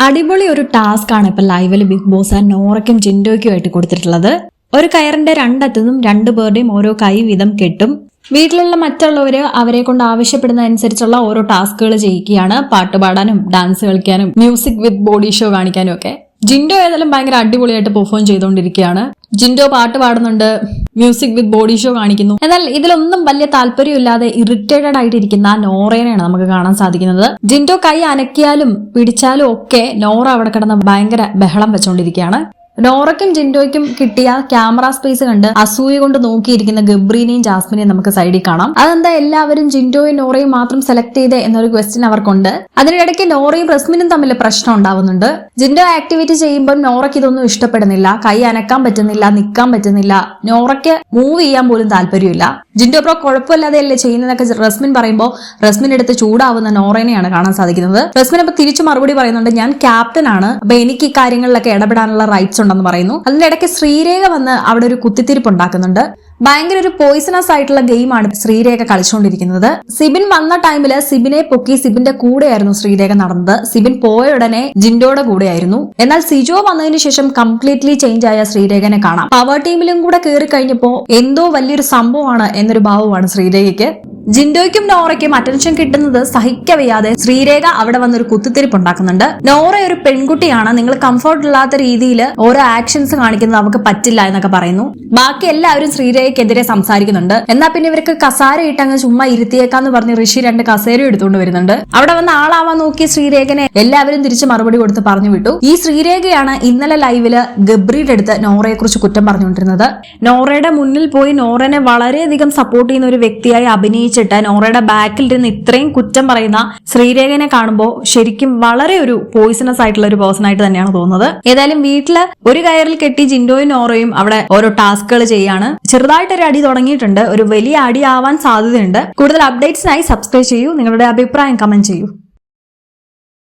അടിപൊളി ഒരു ടാസ്ക് ആണ് ഇപ്പൊ ലൈവിൽ ബിഗ് ബോസ് നോറയ്ക്കും ജിൻഡോയ്ക്കും ആയിട്ട് കൊടുത്തിട്ടുള്ളത്. ഒരു കയറിന്റെ രണ്ടറ്റത്തും രണ്ടു പേരുടെയും ഓരോ കൈ വീതം കെട്ടും. വീട്ടിലുള്ള മറ്റുള്ളവര് അവരെ കൊണ്ട് ആവശ്യപ്പെടുന്ന അനുസരിച്ചുള്ള ഓരോ ടാസ്കുകൾ ചെയ്യിക്കുകയാണ്. പാട്ട് പാടാനും ഡാൻസ് കളിക്കാനും മ്യൂസിക് വിത്ത് ബോഡി ഷോ കാണിക്കാനും ഒക്കെ. ജിൻഡോ ഏതായാലും ഭയങ്കര അടിപൊളിയായിട്ട് പെർഫോം ചെയ്തുകൊണ്ടിരിക്കുകയാണ് ജിൻഡോ പാട്ട് പാടുന്നുണ്ട് മ്യൂസിക് വിത്ത് ബോഡി ഷോ കാണിക്കുന്നു. എന്നാൽ ഇതിലൊന്നും വലിയ താല്പര്യമില്ലാതെ ഇറിറ്റേറ്റഡ് ആയിട്ടിരിക്കുന്ന നോറേനെയാണ് നമുക്ക് കാണാൻ സാധിക്കുന്നത്. ജിൻഡോ കൈ അനക്കിയാലും പിടിച്ചാലും ഒക്കെ നോറ അവിടെ കിടന്ന് ഭയങ്കര ബഹളം വെച്ചുകൊണ്ടിരിക്കുകയാണ് നോറയ്ക്കും ജിൻഡോയ്ക്കും കിട്ടിയ ക്യാമറ സ്പേസ് കണ്ട് അസൂയ കൊണ്ട് നോക്കിയിരിക്കുന്ന ഗബ്രീനെയും ജാസ്മിനെയും നമുക്ക് സൈഡിൽ കാണാം. അതെന്താ എല്ലാവരും ജിൻഡോയും നോറയും മാത്രം സെലക്ട് ചെയ്തേ എന്നൊരു ക്വസ്റ്റ്യൻ അവർക്കുണ്ട്. അതിനിടയ്ക്ക് നോറയും റസ്മിനും തമ്മിൽ പ്രശ്നം ഉണ്ടാവുന്നുണ്ട്. ജിൻഡോ ആക്ടിവിറ്റി ചെയ്യുമ്പോൾ നോറയ്ക്ക് ഇതൊന്നും ഇഷ്ടപ്പെടുന്നില്ല. കൈ അനക്കാൻ പറ്റുന്നില്ല നിൽക്കാൻ പറ്റുന്നില്ല. നോറയ്ക്ക് മൂവ് ചെയ്യാൻ പോലും താല്പര്യമില്ല. ജിൻഡോ പ്രോ കുഴപ്പമില്ലാതെയല്ലേ ചെയ്യുന്നതൊക്കെ റസ്മിൻ പറയുമ്പോൾ റസ്മിൻ എടുത്ത് ചൂടാവുന്ന നോറേനെയാണ് കാണാൻ സാധിക്കുന്നത്. റസ്മിൻ അപ്പൊ തിരിച്ചു മറുപടി പറയുന്നുണ്ട് ഞാൻ ക്യാപ്റ്റൻ ആണ്. അപ്പൊ എനിക്ക് ഈ കാര്യങ്ങളിലൊക്കെ ഇടപെടാനുള്ള റൈറ്റ്സ് ഉണ്ടെന്ന് പറയുന്നു. അതിനിടയ്ക്ക് ശ്രീരേഖ വന്ന് അവിടെ ഒരു കുത്തിത്തിരിപ്പ് ഉണ്ടാക്കുന്നുണ്ട്. ഭയങ്കര ഒരു പോയിസണസ് ആയിട്ടുള്ള ഗെയിമാണ് ശ്രീരേഖ കളിച്ചുകൊണ്ടിരിക്കുന്നത് സിബിൻ വന്ന ടൈമിൽ സിബിനെ പൊക്കി സിബിന്റെ കൂടെയായിരുന്നു ശ്രീരേഖ നടന്നത്. സിബിൻ പോയ ഉടനെ ജിൻഡോയുടെ കൂടെയായിരുന്നു. എന്നാൽ സിജോ വന്നതിന് ശേഷം കംപ്ലീറ്റ്ലി ചേഞ്ച് ആയ ശ്രീരേഖനെ കാണാം. പവർ ടീമിലും കൂടെ കയറി കഴിഞ്ഞപ്പോ എന്തോ വലിയൊരു സംഭവമാണ് എന്നൊരു ഭാവമാണ് ശ്രീരേഖയ്ക്ക്. ജിൻഡോയ്ക്കും നോറയ്ക്കും അറ്റൻഷൻ കിട്ടുന്നത് സഹിക്കവയ്യാതെ ശ്രീരേഖ അവിടെ വന്നൊരു കുത്തിത്തിരിപ്പ് ഉണ്ടാക്കുന്നുണ്ട് നോറ ഒരു പെൺകുട്ടിയാണ്. നിങ്ങൾ കംഫർട്ട് ഇല്ലാത്ത രീതിയിൽ ഓരോ ആക്ഷൻസ് കാണിക്കുന്നത് നമുക്ക് പറ്റില്ല എന്നൊക്കെ പറയുന്നു. ബാക്കി എല്ലാവരും ശ്രീരേഖയ്ക്കെതിരെ സംസാരിക്കുന്നുണ്ട്. എന്നാൽ പിന്നെ ഇവർക്ക് കസാര ഇട്ടങ്ങ് ചുമ്മാ ഇരുത്തിയേക്കാന്ന് പറഞ്ഞ് ഋഷി രണ്ട് കസേര എടുത്തുകൊണ്ട് വരുന്നുണ്ട്. അവിടെ വന്ന ആളാവാൻ നോക്കി ശ്രീരേഖനെ എല്ലാവരും തിരിച്ച് മറുപടി കൊടുത്ത് പറഞ്ഞു വിട്ടു. ഈ ശ്രീരേഖയാണ് ഇന്നലെ ലൈവിൽ ഗബ്രിയുടെ അടുത്ത് നോറയെ കുറിച്ച് കുറ്റം പറഞ്ഞുകൊണ്ടിരുന്നത്. നോറയുടെ മുന്നിൽ പോയി നോറനെ വളരെയധികം സപ്പോർട്ട് ചെയ്യുന്ന ഒരു വ്യക്തിയായി അഭിനയിച്ചിട്ട് നോറയുടെ ബാക്കിൽ ഇരുന്ന് ഇത്രയും കുറ്റം പറയുന്ന ശ്രീരേഖനെ കാണുമ്പോൾ ശരിക്കും വളരെ ഒരു പോയിസണസ് ആയിട്ടുള്ള ഒരു പേഴ്സൺ ആയിട്ട് തന്നെയാണ് തോന്നുന്നത്. ഏതായാലും വീട്ടിൽ ഒരു കയറിൽ കെട്ടി ജിൻഡോയും നോറയും അവിടെ ഓരോ ടാസ്കുകൾ ചെയ്യാണ്. ചെറുതായിട്ട് ഒരു അടി തുടങ്ങിയിട്ടുണ്ട്. ഒരു വലിയ അടി ആവാൻ സാധ്യതയുണ്ട്. കൂടുതൽ അപ്ഡേറ്റ്സിനായി സബ്സ്ക്രൈബ് ചെയ്യൂ. നിങ്ങളുടെ അഭിപ്രായം കമന്റ് ചെയ്യൂ.